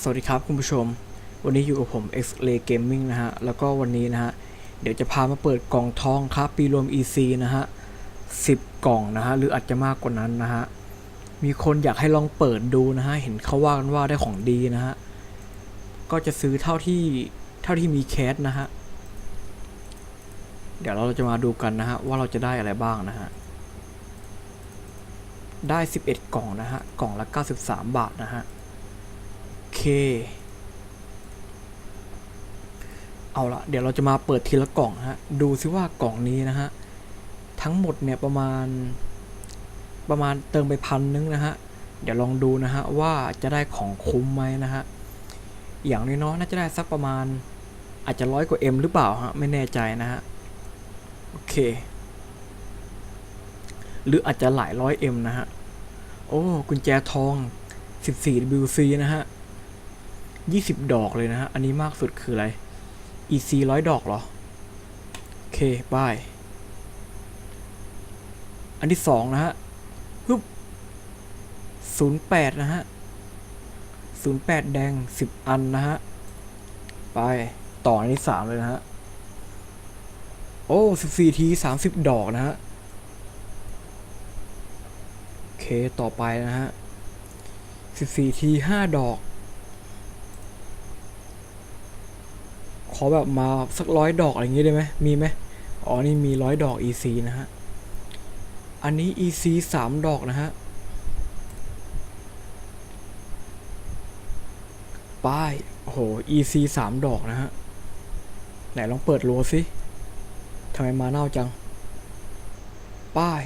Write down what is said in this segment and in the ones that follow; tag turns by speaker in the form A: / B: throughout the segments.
A: สวัสดีครับคุณผู้ชม วันนี้อยู่กับผม X Ray Gaming นะฮะ แล้วก็วันนี้นะฮะ เดี๋ยวจะพามาเปิดกล่องทองครับ ปีรวม EC นะฮะ10กล่องนะฮะ หรืออาจจะมากกว่านั้นนะฮะ มีคนอยากให้ลองเปิดดูนะฮะ เห็นเขาว่ากันว่าได้ของดีนะฮะ ก็จะซื้อเท่าที่เท่าที่มีแคสนะฮะ เดี๋ยวเราจะมาดูกันนะฮะ ว่าเราจะได้อะไรบ้างนะฮะ ได้ 11 กล่องนะฮะ กล่องละ 93 บาทนะฮะ เค เอาละเดี๋ยวเราจะมาเปิดทีละกล่องฮะ ดูซิว่ากล่องนี้นะฮะ ทั้งหมดเนี่ยประมาณ ประมาณเติมไปพันนึงนะฮะ เดี๋ยวลองดูนะฮะ ว่าจะได้ของคุ้มไหมนะฮะ อย่างน้อยๆน่าจะได้สักประมาณ อาจจะร้อยกว่า M หรือเปล่าฮะ ไม่แน่ใจนะฮะ โอเค หรืออาจจะหลายร้อย M นะฮะ โอ้ กุญแจทอง 14 WC นะฮะ 20 ดอกเลยนะฮะ อันนี้มากสุดคืออะไร EC ร้อยดอกเหรอ โอเคบาย อันที่สองนะฮะฮึบ08นะฮะ08แดง10อันนะฮะ ไป ต่ออันที่สามเลยนะฮะ โอ้14ที30ดอกนะฮะ โอเค ต่อไปนะฮะ14ที5ดอก ขอแบบมาสักร้อยดอกอะไรอย่างงี้ได้ไหมมีไหมอ๋อ นี่มีร้อยดอก EC นะฮะ อันนี้ EC สามดอกนะฮะป้ายโอ้โห EC สามดอกนะฮะ ไหนลองเปิดรัวสิทำไมมาเน่าจัง ป้าย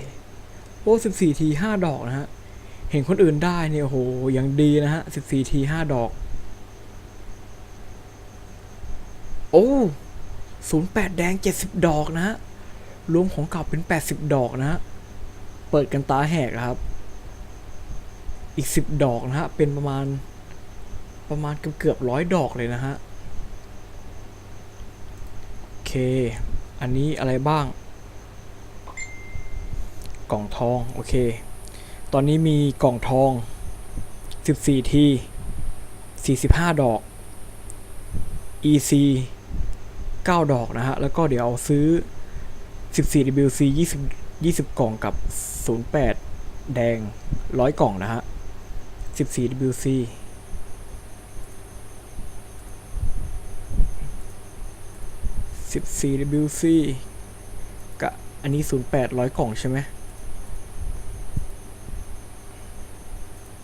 A: โอ้สิบสี่ทีห้าดอกนะฮะ เห็นคนอื่นได้เนี่ยโอ้โหยังดีนะฮะสิบสี่ทีห้าดอก โอ้ศูนย์แปดแดงเจ็ดสิบดอกนะฮะ รวมของเก่าเป็นแปดสิบดอกนะฮะ เปิดกันตาแหกครับ อีกสิบดอกนะฮะ เป็นประมาณ ประมาณเกือบเกือบร้อยดอกเลยนะฮะ โอเค อันนี้อะไรบ้าง กล่องทอง โอเค ตอนนี้มีกล่องทอง14ที45ดอก EC 9 ดอกนะฮะ แล้วก็เดี๋ยวเอาซื้อ 14 WC 20 20 กล่องกับ 08 แดง 100 กล่องนะฮะ 14 WC 14 WC กับอันนี้ 08 100 กล่องใช่ไหม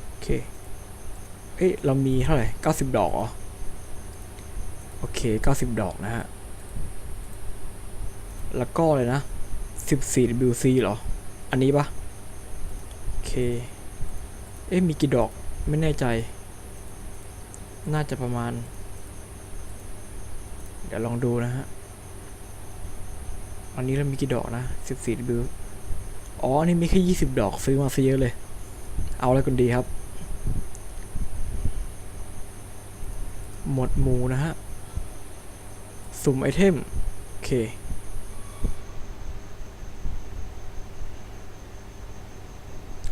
A: โอเค เอ้ยเรามีเท่าไหร่เก้าสิบดอกเหรอโอเคเก้าสิบดอกนะฮะ แล้วก็เลยนะสิบสี่ WC เหรอ อันนี้ปะโอเค เอ๊ะ มีกี่ดอก ไม่แน่ใจ น่าจะประมาณ เดี๋ยวลองดูนะฮะ อันนี้เรามีกี่ดอกนะสิบสี่ W อ๋อ อันนี้มีแค่ยี่สิบดอกซื้อมาซะเยอะเลย เอาอะไรกันดีครับ หมดหมูนะฮะ สุ่มไอเทม โอเค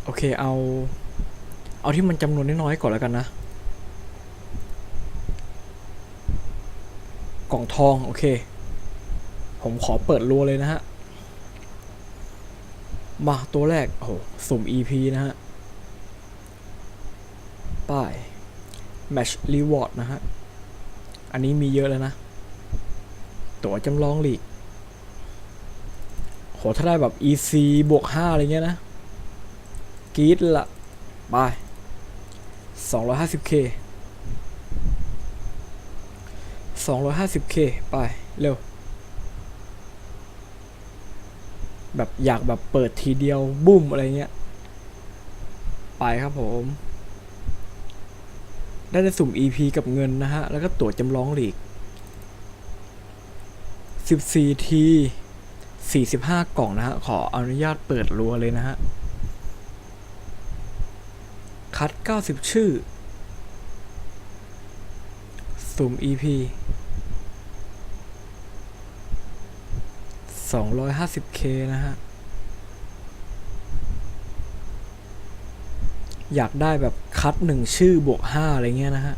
A: โอเคเอา เอาที่มันจำนวนน้อยๆก่อนแล้วกันนะ กล่องทอง โอเค ผมขอเปิดรัวเลยนะฮะ มาตัวแรก โอ้โห สุ่ม EP นะฮะ ป้าย Match Reward นะฮะ อันนี้มีเยอะแล้วนะ ตั๋วจำลองหลีกโหถ้าได้แบบ EC บวก 5 อะไรเงี้ยนะ กรีดละไป 250k 250k ไป เร็ว แบบอยากแบบเปิดทีเดียวบุ้มอะไรเงี้ย ไปครับผม ได้แต่สุ่ม EP กับเงินนะฮะ แล้วก็ตั๋วจำลองหลีก 14 ที 45 กล่องนะฮะ ขออนุญาตเปิดรัวเลยนะฮะ คัด 90 ชื่อ สุ่ม EP 250k นะฮะ อยากได้แบบคัด 1 ชื่อบวก 5 อะไรเงี้ยนะฮะ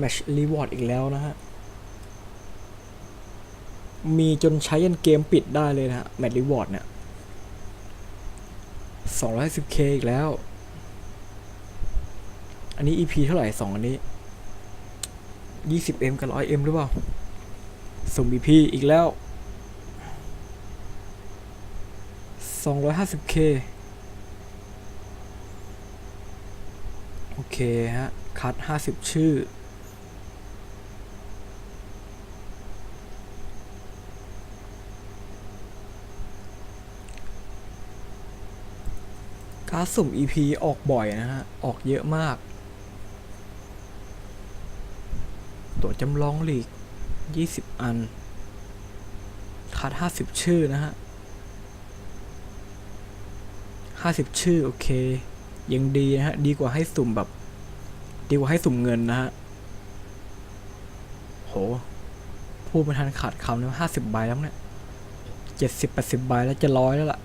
A: Match Reward อีกแล้วนะฮะ มีจนใช้ยันเกมปิดได้เลยนะฮะ Match Reward เนี่ย 210k อีกแล้ว อันนี้ EP เท่าไหร่สองอันนี้ 20m กับ 100m หรือเปล่าสุ่ม EP อีกแล้ว 250k โอเคฮะ คัด 50 ชื่อ การดสุ่ม EP ออกบ่อยนะฮะ ออกเยอะมาก ตัวจำลองหลีก 20 อัน คัด 50 ชื่อนะฮะ 50 ชื่อ โอเค ยังดีนะฮะ ดีกว่าให้สุ่มแบบ ดีกว่าให้สุ่มเงินนะฮะ โห พูดไม่ทันขาดคำเลยห้าสิบใบแล้วเนี่ยเจ็ดสิบแปดสิบใบแล้วจะร้อยแล้วล่ะ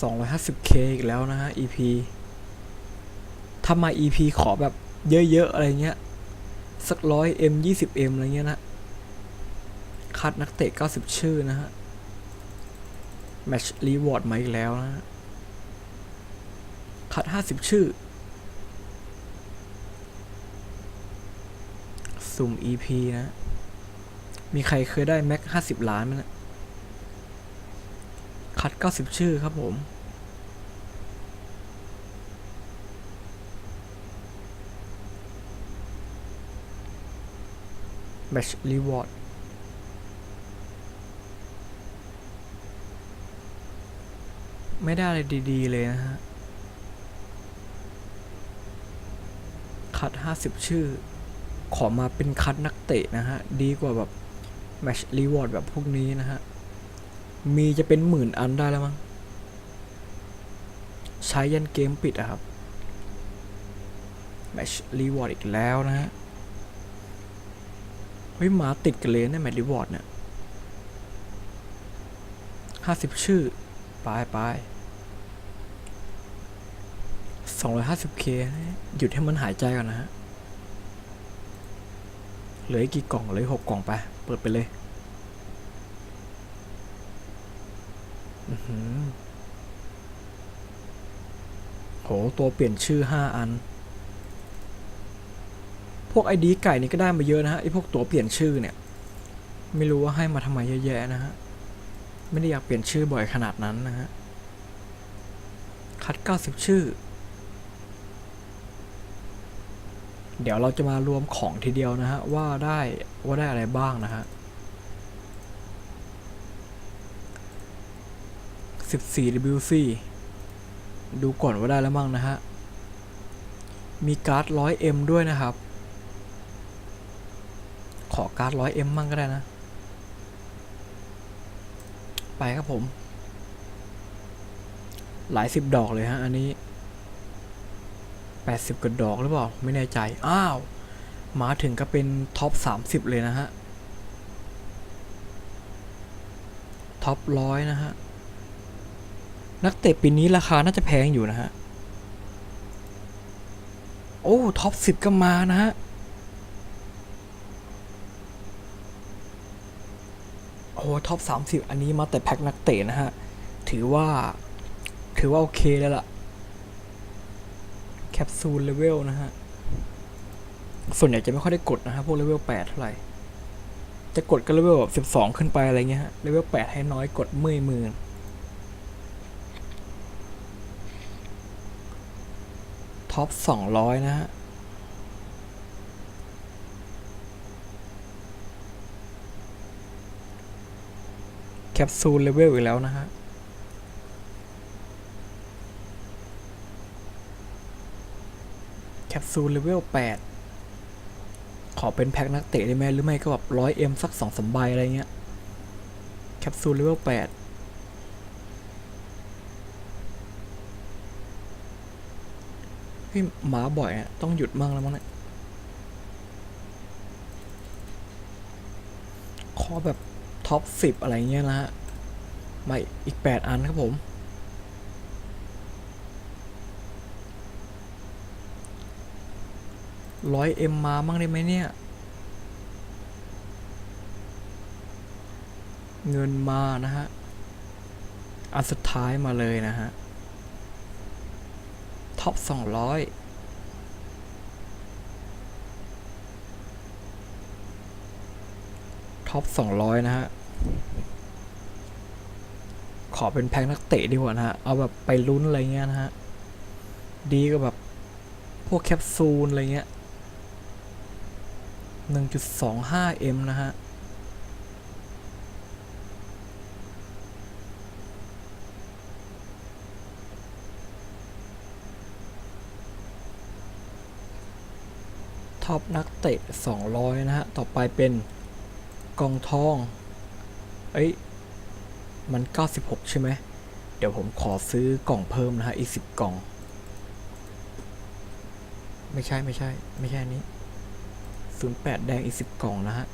A: สองร้อยห้าสิบเคอีกแล้วนะฮะ EP ถ้ามา EP ขอแบบเยอะ ๆ อะไรเงี้ย สักร้อย M ยี่สิบ M อะไรเงี้ยนะคัดนักเตะเก้าสิบชื่อนะฮะ แมชรีวอร์ดมาอีกแล้วนะ คัดห้าสิบชื่อ สุ่ม EP นะ มีใครเคยได้แม็กห้าสิบล้านไหมนะ คัดเก้าสิบชื่อครับผมแมชรีวอร์ดไม่ได้อะไรดี ๆ เลยนะฮะ คัดห้าสิบชื่อ ขอมาเป็นคัดนักเตะนะฮะ ดีกว่าแบบแมชรีวอร์ดแบบพวกนี้นะฮะ มีจะเป็นหมื่นอันได้แล้วมั้งใช้ยันเกมปิดอะครับแมชรีวอร์ดอีกแล้วนะฮะเฮ้ยหมาติดกันเลยนะแมชรีวอร์ดเนี่ยห้าสิบชื่อไปไปสองร้อยห้าสิบเคหยุดให้มันหายใจก่อนนะฮะ เหลือกี่กล่องเหลือหกกล่องไป เปิดไปเลย อือหือ โห ตัวเปลี่ยนชื่อห้าอัน พวกไอดีไก่นี่ก็ได้มาเยอะนะฮะไอพวกตัวเปลี่ยนชื่อเนี่ย ไม่รู้ว่าให้มาทำไมเยอะแยะนะฮะ ไม่ได้อยากเปลี่ยนชื่อบ่อยขนาดนั้นนะฮะ คัด 90 ชื่อ เดี๋ยวเราจะมารวมของทีเดียวนะฮะ ว่าได้ว่าได้อะไรบ้างนะฮะ 14 WC ดูก่อนว่าได้แล้วมั่งนะฮะ มีการ์ด 100M ด้วยนะครับ ขอการ์ด 100M มั่งก็ได้นะ ไปครับผม หลายสิบดอกเลยฮะ อันนี้แปดสิบกว่าดอกหรือเปล่า ไม่แน่ใจ อ้าว มาถึงก็เป็นท็อปสามสิบเลยนะฮะ ท็อปร้อยนะฮะ นักเตะปีนี้ราคาน่าจะแพงอยู่นะฮะ โอ้ ท็อปสิบก็มานะฮะ โอ้ ท็อป30อันนี้มาแต่แพ็คนักเตะนะฮะ ถือว่า ถือว่าโอเคแล้วล่ะ แคปซูลเลเวลนะฮะ ส่วนใหญ่จะไม่ค่อยได้กดนะฮะ พวกเลเวล8เท่าไหร่ จะกดก็เลเวลแบบ12ขึ้นไปอะไรเงี้ยฮะ เลเวล8ให้น้อยกดเมื่อยมือ ท็อป 200 นะฮะ แคปซูลเลเวลอีกแล้วนะฮะ แคปซูลเลเวล 8 ขอเป็นแพ็คนักเตะได้ไหมหรือไม่ก็แบบร้อยเอ็มสักสองสามใบอะไรเงี้ย แคปซูลเลเวล 8 พี่หมาบ่อยอะต้องหยุดมั่งแล้วมั้งเนี่ยขอแบบท็อปสิบอะไรเงี้ยนะฮะมาอีกแปดอันครับผม ร้อยเอ็มมามั่งได้ไหมเนี่ย เงินมานะฮะ อันสุดท้ายมาเลยนะฮะ ท็อปสองร้อยท็อปสองร้อยนะฮะ ขอเป็นแพ็คนักเตะดีกว่านะฮะ เอาแบบไปลุ้นอะไรเงี้ยนะฮะ ดีก็แบบ พวกแคปซูลอะไรเงี้ย 1.25M นะฮะ ท็อปนักเตะ 200 นะฮะ ต่อไปเป็นกองทอง เอ้ย มัน 96 ใช่ไหม เดี๋ยวผมขอซื้อกล่องเพิ่มนะฮะ อีก 10 กล่อง ไม่ใช่ไม่ใช่ ไม่ใช่นนี้ 08 แดงอีก 10 กล่องนะฮะ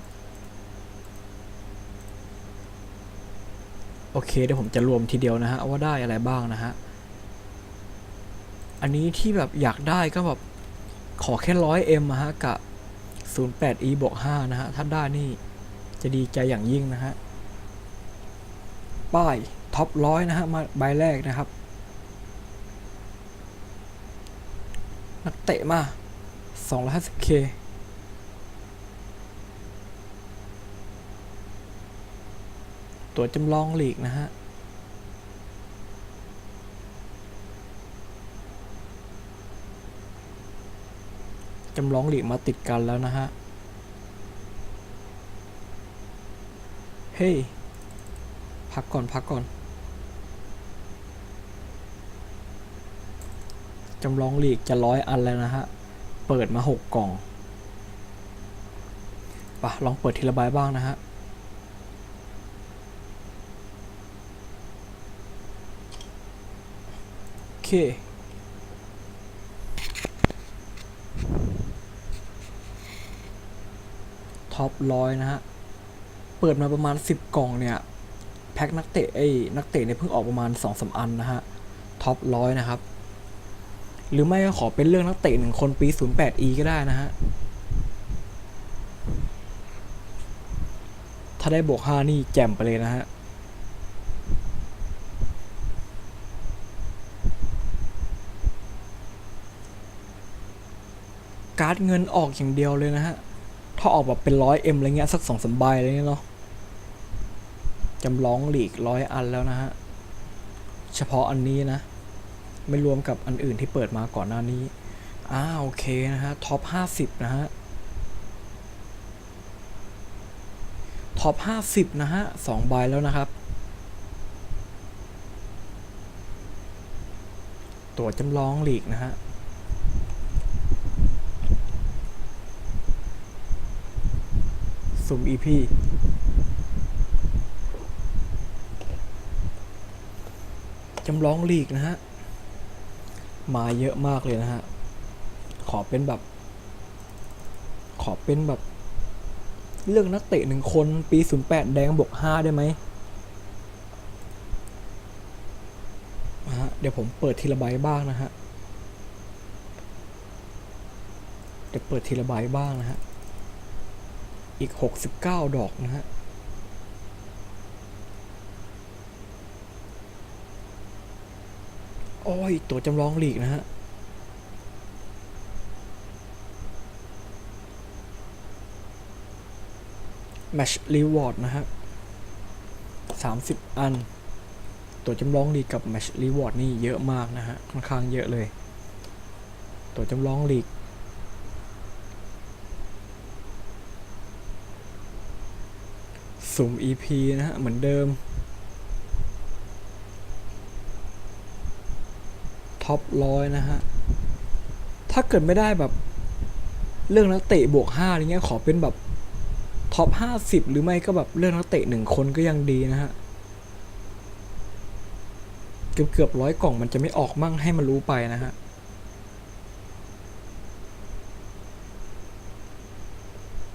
A: โอเค เดี๋ยวผมจะรวมทีเดียวนะฮะ ว่าได้อะไรบ้างนะฮะ อันนี้ที่แบบอยากได้ก็แบบ ขอแค่ร้อยเอ็มฮะกับ 08e บวก5นะฮะ ถ้าได้นี่จะดีใจอย่างยิ่งนะฮะ ป้ายท็อปร้อยนะฮะ มาใบแรกนะครับ นักเตะมา 250k ตัวจำลองหลีกนะฮะ จำลองหลีกมาติดกันแล้วนะฮะ เฮ้ย พักก่อนพักก่อน จำลองหลีกจะร้อยอันแล้วนะฮะ เปิดมาหกกล่องปะลองเปิดทีละใบบ้างนะฮะโอเค ท็อปร้อยนะฮะ เปิดมาประมาณ 10 กล่องเนี่ย แพ็คนักเตะไอ้นักเตะเนี่ยเพิ่งออกประมาณ2อสอันนะฮะ ท็อปร้อยนะครับ หรือไม่ก็ขอเป็นเรื่องนักเตะหนึ่งคนปี 08e ก็ได้นะฮะ ถ้าได้บวก 5 นี่แจ่มไปเลยนะฮะการ์ดเงินออกอย่างเดียวเลยนะฮะ ถ้าออกแบบเป็นร้อยเอ็มอะไรเงี้ยสักสองสามใบอะไรเงี้ยเนาะจำลองหลีกร้อยอันแล้วนะฮะ เฉพาะอันนี้นะ ไม่รวมกับอันอื่นที่เปิดมาก่อนหน้านี้อ่าโอเคนะฮะท็อปห้าสิบนะฮะท็อปห้าสิบนะฮะสองใบแล้วนะครับ ตัวจำลองหลีกนะฮะ สุ่ม EP จำลองลีกนะฮะ มาเยอะมากเลยนะฮะ ขอเป็นแบบ ขอเป็นแบบเลือกนักเตะหนึ่งคนปี 08 แดงบวก5ได้ไหมฮะเดี๋ยวผมเปิดทีละใบบ้างนะฮะ เดี๋ยวเปิดทีละใบบ้างนะฮะ อีก 69 ดอกนะฮะโอ้ย ตัวจำลองหลีกนะฮะ แมชรีวอร์ดนะฮะ30อัน ตัวจำลองหลีกกับแมชรีวอร์ดนี่เยอะมากนะฮะ ค่อนข้างเยอะเลย ตัวจำลองหลีก สุ่ม EP นะฮะ เหมือนเดิม ท็อปร้อยนะฮะ ถ้าเกิดไม่ได้แบบ เรื่องนักเตะบวกห้าอะไรเงี้ยขอเป็นแบบ ท็อปห้าสิบหรือไม่ก็แบบเรื่องนักเตะหนึ่งคนก็ยังดีนะฮะ เกือบเกือบร้อยกล่องมันจะไม่ออกมั่งให้มันรู้ไปนะฮะ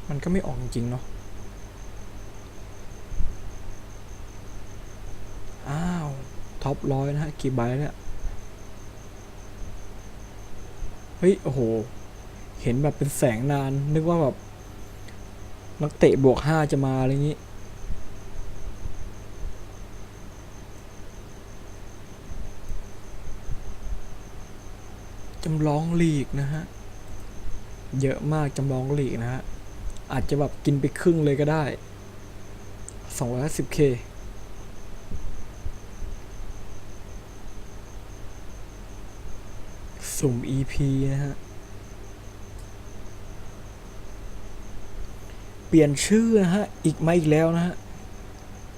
A: มันก็ไม่ออกจริงเนาะ อ้าว ท็อปร้อยนะฮะกี่ใบเนี่ยเฮ้ย โอ้โห เห็นแบบเป็นแสงนาน นึกว่าแบบ นักเตะบวกห้าจะมาอะไรอย่างนี้ จำลองลีกนะฮะ เยอะมากจำลองลีกนะฮะ อาจจะแบบกินไปครึ่งเลยก็ได้ 250k สุ่ม EP นะฮะ เปลี่ยนชื่อนะฮะ อีกมาอีกแล้วนะฮะ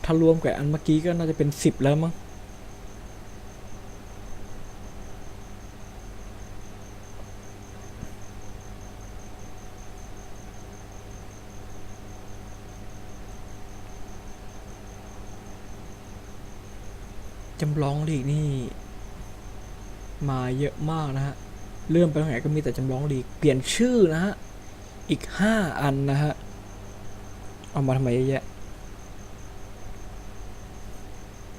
A: ถ้ารวมกับอันเมื่อกี้ก็น่าจะเป็น10แล้วมั้ง จำลองลีกนี่ มาเยอะมากนะฮะเริ่มไปตรงไหนก็มีแต่จำลองลีก เปลี่ยนชื่อนะฮะ อีกห้าอันนะฮะ เอามาทำไมเยอะแยะ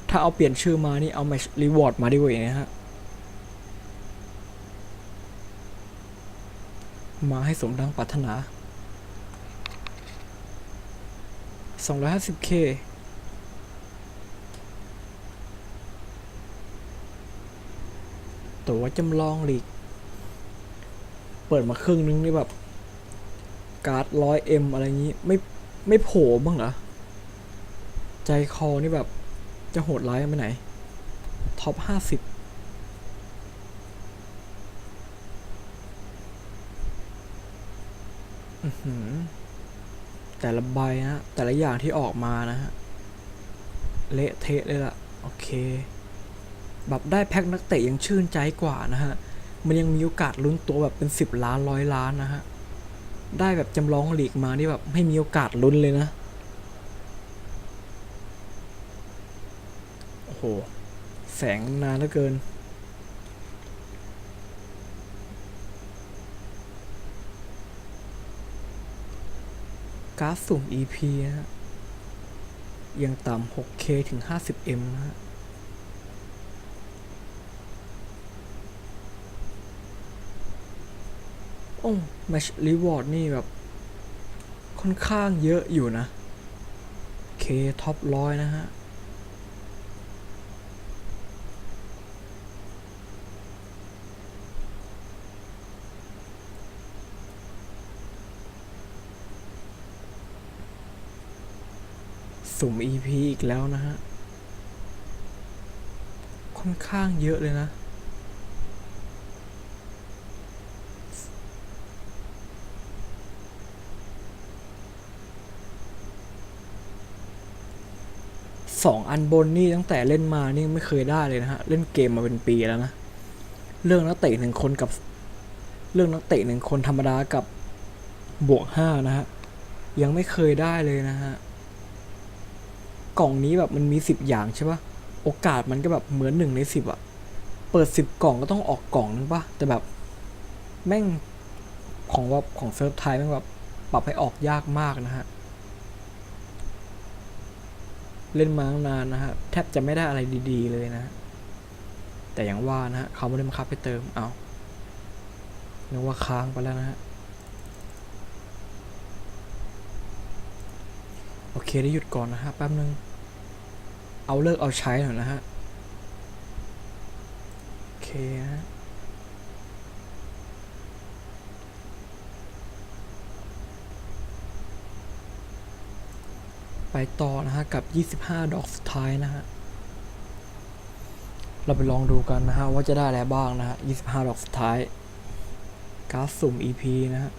A: ถ้าเอาเปลี่ยนชื่อมานี่เอามารีวอร์ดมาดีกว่าอีกนะฮะ มาให้สมดังปรารถนา 250k ตั๋วจำลองลีก เปิดมาครึ่งนึงนี่แบบ การ์ดร้อยเอ็มอะไรงนี้ ไม่ไม่โผล่บ้างเหรอ ใจคอนี่แบบ จะโหดร้ายไปไหน ท็อปห้าสิบแต่ละใบนะ แต่ละอย่างที่ออกมานะฮะ เละเทะเลยล่ะ โอเค แบบได้แพ็คนักเตะยังชื่นใจกว่านะฮะ มันยังมีโอกาสลุ้นตัวแบบเป็นสิบล้านร้อยล้านนะฮะ ได้แบบจำลองหลีกมานี่แบบไม่มีโอกาสลุ้นเลยนะ โอ้โห แสงนานเหลือเกินการ์ดสุ่ม EP นะฮะยังต่ำ 6K ถึง 50M นะฮะ โอ้แมชรีวอร์ดนี่แบบ ค่อนข้างเยอะอยู่นะ เคท็อปร้อยนะฮะ สุ่ม EP อีกแล้วนะฮะ ค่อนข้างเยอะเลยนะ สองอันบนนี่ตั้งแต่เล่นมานี่ไม่เคยได้เลยนะฮะ เล่นเกมมาเป็นปีแล้วนะ เรื่องนักเตะหนึ่งคนกับ เรื่องนักเตะหนึ่งคนธรรมดากับบวกห้านะฮะ ยังไม่เคยได้เลยนะฮะ กล่องนี้แบบมันมีสิบอย่างใช่ปะโอกาสมันก็แบบเหมือนหนึ่งในสิบอะเปิดสิบกล่องก็ต้องออกกล่องนึงปะแต่แบบแม่งของว่าของเซิร์ฟไทยแม่งแบบปรับให้ออกยากมากนะฮะ เล่นมาตั้งนานนะฮะแทบจะไม่ได้อะไรดีๆเลยนะ แต่อย่างว่านะฮะเขาไม่ได้บังคับให้เติมเอานึกว่าค้างไปแล้วนะฮะโอเคได้หยุดก่อนนะฮะแป๊บนึง เอาเลิกเอาใช้หน่อยนะฮะ โอเคฮะ ไปต่อนะฮะกับ 25 ดอกสุดท้ายนะฮะ เราไปลองดูกันนะฮะว่าจะได้อะไรบ้างนะฮะ 25 ดอกสุดท้าย การ์ดสุ่ม EP นะฮะ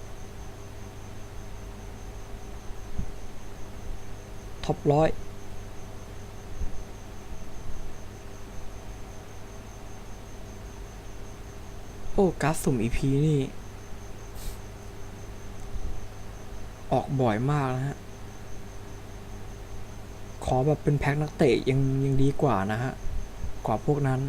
A: ท็อปร้อยโอ้การ์ดสุ่ม EP นี่ ออกบ่อยมากนะฮะ ขอแบบเป็นแพ็กนักเตะยังยังดีกว่านะฮะ กว่าพวกนั้น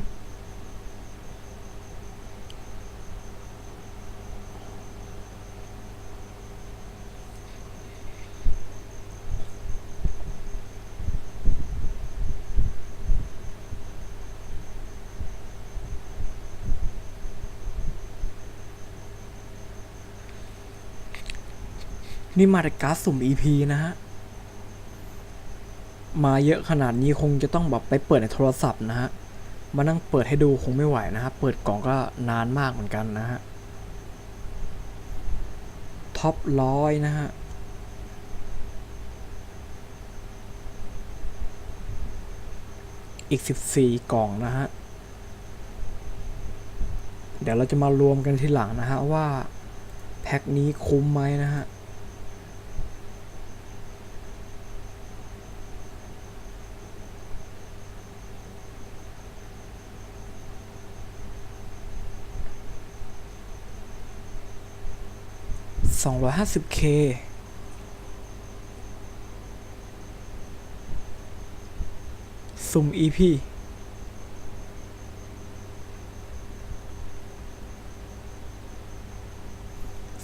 A: นี่มาแต่การสุ่ม EP นะฮะ มาเยอะขนาดนี้คงจะต้องแบบไปเปิดในโทรศัพท์นะฮะ มานั่งเปิดให้ดูคงไม่ไหวนะฮะเปิดกล่องก็นานมากเหมือนกันนะฮะ ท็อปร้อยนะฮะ อีก 14 กล่องนะฮะ เดี๋ยวเราจะมารวมกันทีหลังนะฮะว่า แพ็คนี้คุ้มไหมนะฮะ 250k สุ่ม EP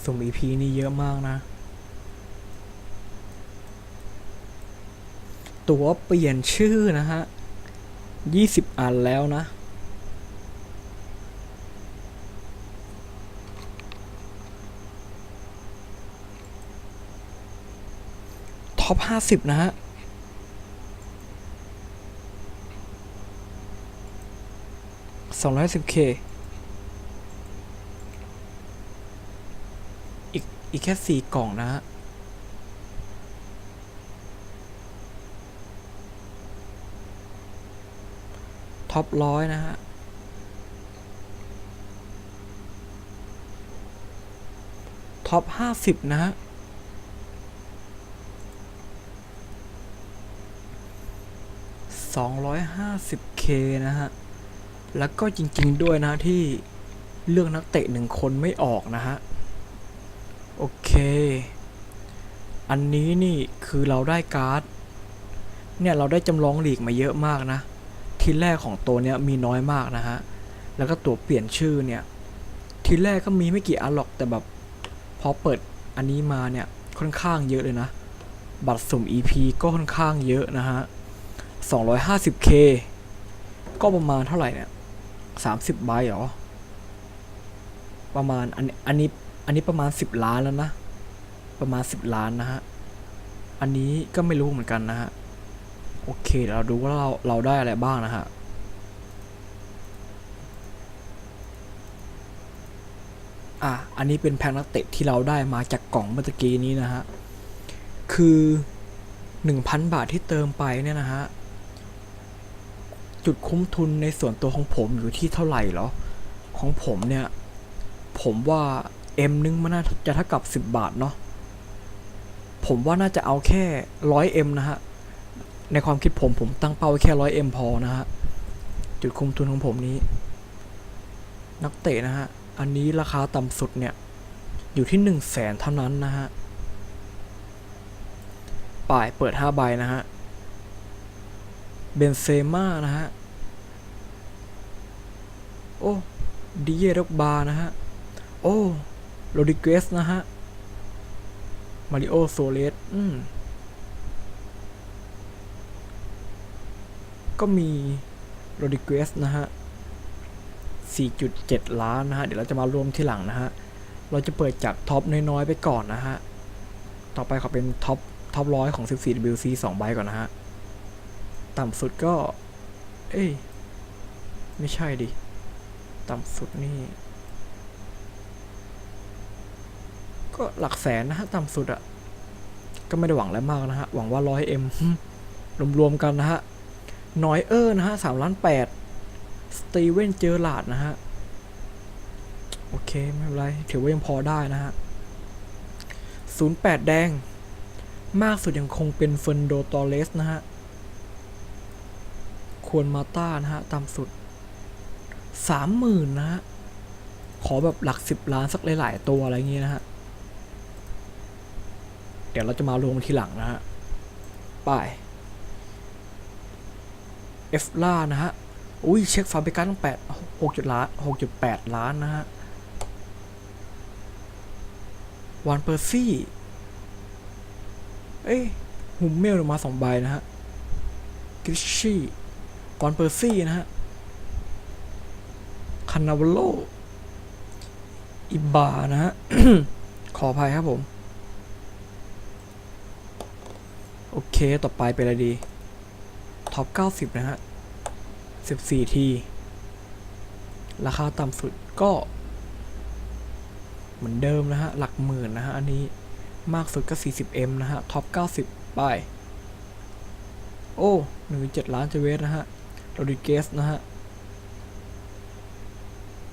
A: สุ่ม EP นี่เยอะมากนะ ตัวเปลี่ยนชื่อนะฮะ 20 อันแล้วนะ ท็อป 50 นะฮะ 210k อีก อีกแค่ 4 กล่องนะฮะ ท็อปร้อยนะฮะท็อป 50 นะฮะ 250k นะฮะ แล้วก็จริงๆด้วยนะที่เลือกนักเตะหนึ่งคนไม่ออกนะฮะ โอเค อันนี้นี่คือเราได้การ์ด เนี่ยเราได้จำลองหลีกมาเยอะมากนะ ทีแรกของตัวเนี้ยมีน้อยมากนะฮะ แล้วก็ตัวเปลี่ยนชื่อเนี่ย ทีแรกก็มีไม่กี่อันหรอกแต่แบบพอเปิดอันนี้มาเนี่ยค่อนข้างเยอะเลยนะ บัตรสุ่ม EP ก็ค่อนข้างเยอะนะฮะ 250k ก็ประมาณเท่าไหร่เนี่ย30ใบเหรอ ประมาณอันอันนี้อันนี้ประมาณ 10 ล้านแล้วนะ ประมาณ 10 ล้านนะฮะ อันนี้ก็ไม่รู้เหมือนกันนะฮะ โอเคเดี๋ยวเราดูว่าเราเราได้อะไรบ้างนะฮะอะ อันนี้เป็นแพ็คนักเตะที่เราได้มาจากกล่องเมื่อตะกี้นี้นะฮะ คือ 1,000 บาทที่เติมไปเนี่ยนะฮะ จุดคุ้มทุนในส่วนตัวของผมอยู่ที่เท่าไหร่เหรอ ของผมเนี่ย ผมว่า M นึงมันน่าจะเท่ากับ 10 บาทเนาะผมว่าน่าจะเอาแค่ 100M นะฮะ ในความคิดผมผมตั้งเป้าไว้แค่ 100M พอนะฮะ จุดคุ้มทุนของผมนี้ นักเตะนะฮะ อันนี้ราคาต่ำสุดเนี่ย อยู่ที่1 0 0 0 0แสนเท่านั้นนะฮะ ป่ายเปิด5ใบนะฮะ เบนเซม่านะฮะ โอ้ดิเยร็อกบานะฮะ โอ้โรดิเกสนะฮะ มาริโอโซเลสอืมก็มีโรดิเกสนะฮะ 4.7 ล้านนะฮะ เดี๋ยวเราจะมารวมที่หลังนะฮะ เราจะเปิดจากท็อปน้อยๆไปก่อนนะฮะ ต่อไปขอเป็นท็อปท็อปร้อยของ 14WC 2ใบก่อนนะฮะ ต่ำสุดก็ เอ้ย ไม่ใช่ดิ ต่ำสุดนี่ ก็หลักแสนนะฮะ ต่ำสุดอะก็ไม่ได้หวังอะไรมากนะฮะ หวังว่า 100M รวมๆกันนะฮะ นอยเออร์นะฮะ3ล้าน8สตีเวนเจอร์ลาดนะฮะ โอเค ไม่เป็นไร ถือว่ายังพอได้นะฮะ08 แดง มากสุดยังคงเป็นเฟนโดตอเลสนะฮะ ควรมาต้านะฮะตามสุด30,000นะฮะ ขอแบบหลัก10ล้านสักหลาย ๆ ตัวอะไรเงี้ยนะฮะ เดี๋ยวเราจะมารวมทีหลังนะฮะไป้ายเอฟล่านะฮะ อุ้ยเช็คฟาร์เบกันตั้งแปดหกจุดล้านหกจุดแปดล้านนะฮะวานเปอร์ซี่ เอ้ยหุมเมลมาสองใบนะฮะกิชชี่ วานเปอร์ซี่นะฮะ คานาวโล อิบานะฮะ ขออภัยครับผม โอเค ต่อไปเป็นอะไรดี ท็อป 90 นะฮะ 14 ที ราคาต่ำสุดก็ เหมือนเดิมนะฮะ หลักหมื่นนะฮะ อันนี้มากสุดก็ 40M นะฮะ ท็อป 90 ไป โอ้ 1.7 ล้านเจเวสนะฮะ โรดิเกสนะฮะ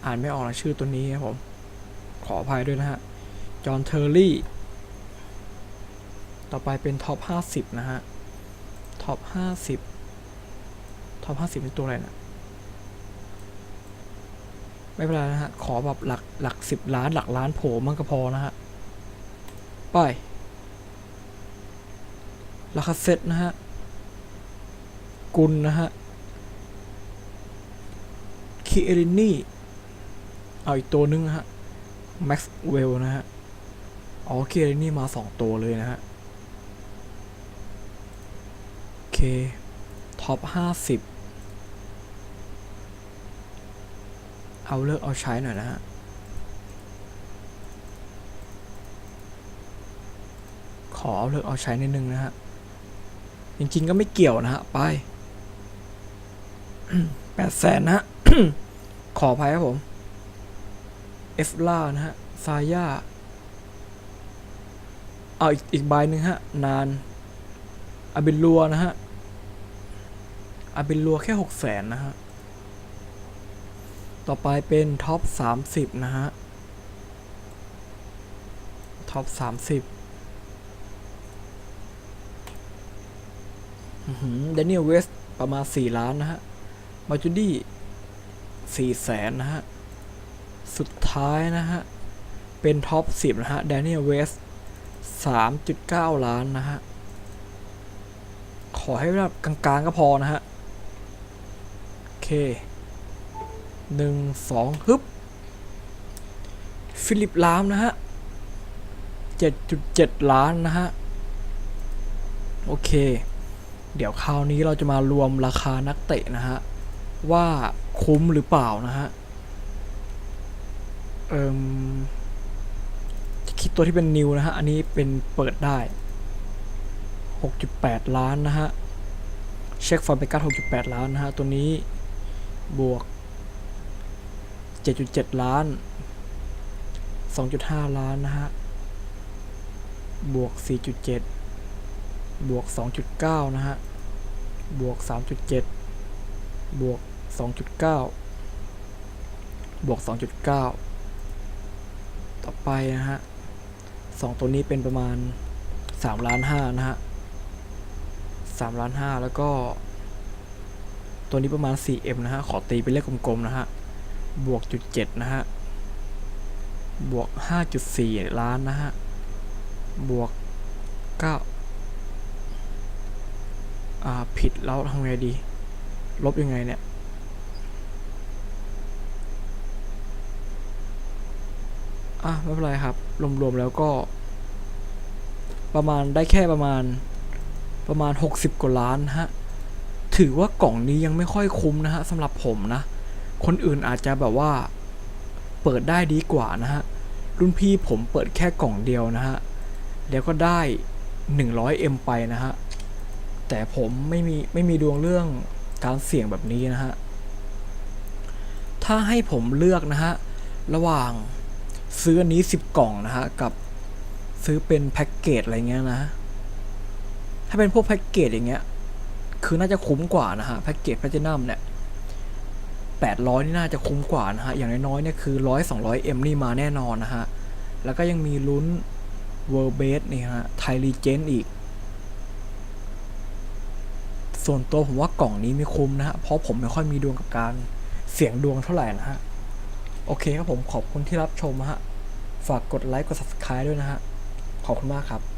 A: อ่านไม่ออกนะชื่อตัวนี้ครับผม ขออภัยด้วยนะฮะ จอห์นเทอร์รี่ ต่อไปเป็นท็อป 50 นะฮะ ท็อป 50 ท็อป 50 เป็นตัวอะไรนะ ไม่เป็นไรนะฮะ ขอแบบหลักหลักสิบล้านหลักล้านโผล่มันก็พอนะฮะ ไปราคาเซตนะฮะ กุลนะฮะ คิเอรินี่ เอาอีกตัวนึงฮะแม็กซ์เวลนะฮะ อ๋อคิเอรินี่มาสองตัวเลยนะฮะ โอเค ท็อปห้าสิบเอาเลิกเอาใช้หน่อยนะฮะขอเอาเลิกเอาใช้นิดนึงนะฮะ จริงๆก็ไม่เกี่ยวนะฮะ ไปแปดแสนนะฮะ ขออภัยครับผม เอฟล่านะฮะ ซาย่า เอาอีกอีกใบหนึ่งฮะ นาน อาบินลัวนะฮะ อาบินลัวแค่หกแสนนะฮะ ต่อไปเป็นท็อปสามสิบนะฮะ ท็อปสามสิบเดนิเอลเวสประมาณสี่ล้านนะฮะ มาจูดี้ สี่แสนนะฮะ สุดท้ายนะฮะ เป็นท็อปสิบนะฮะแดเนียลเวสสามจุดเก้าล้านนะฮะ ขอให้แบบกลางๆก็พอนะฮะ โอเคหนึ่งสองฮึบ ฟิลิปลามนะฮะเจ็ดจุดเจ็ดล้านนะฮะ โอเค เดี๋ยวคราวนี้เราจะมารวมราคานักเตะนะฮะ ว่า คุ้มหรือเปล่านะฮะ เอิมคิดตัวที่เป็นนิวนะฮะ อันนี้เป็นเปิดได้ 6.8 ล้านนะฮะ เช็คฟอร์เป็นการ6.8 ล้านนะฮะ ตัวนี้บวก 7.7 ล้าน 2.5 ล้านนะฮะ บวก 4.7 บวก 2.9 นะฮะ บวก 3.7 บวก 2.9 บวก 2.9 ต่อไปนะฮะสองตัวนี้เป็นประมาณ3ล้านห้านะฮะ3ล้านห้าแล้วก็ ตัวนี้ประมาณ 4M นะฮะ ขอตีเป็นเลขกลมๆนะฮะ บวกจุดเจ็ดนะฮะ บวก 5.4 ล้านนะฮะ บวก9อ่า ผิดแล้วทำไงดี ลบยังไงเนี่ย อะไม่เป็นไรครับ รวมๆแล้วก็ ประมาณได้แค่ประมาณประมาณ 60 กว่าล้านฮะ ถือว่ากล่องนี้ยังไม่ค่อยคุ้มนะฮะสำหรับผมนะ คนอื่นอาจจะแบบว่า เปิดได้ดีกว่านะฮะ รุ่นพี่ผมเปิดแค่กล่องเดียวนะฮะ แล้วก็ได้ 100M ไปนะฮะ แต่ผมไม่มีไม่มีดวงเรื่องการเสี่ยงแบบนี้นะฮะ ถ้าให้ผมเลือกนะฮะ ระหว่าง ซื้ออันนี้ 10 กล่องนะฮะ กับซื้อเป็นแพ็กเกจอะไรเงี้ยนะ ถ้าเป็นพวกแพ็กเกจอย่างเงี้ย คือน่าจะคุ้มกว่านะฮะ แพ็กเกจแพลตินัมเนี่ย800นี่น่าจะคุ้มกว่านะฮะ อย่างน้อยๆเนี่ยคือ100 200 M นี่มาแน่นอนนะฮะ แล้วก็ยังมีลุ้น World Base นี่ฮะ ไทยรีเจนอีก ส่วนตัวผมว่ากล่องนี้ไม่คุ้มนะฮะ เพราะผมไม่ค่อยมีดวงกับการเสี่ยงดวงเท่าไหร่นะฮะ โอเคครับผมขอบคุณที่รับชมฮะ ฝากกดไลค์กด subscribe ด้วยนะฮะ ขอบคุณมากครับ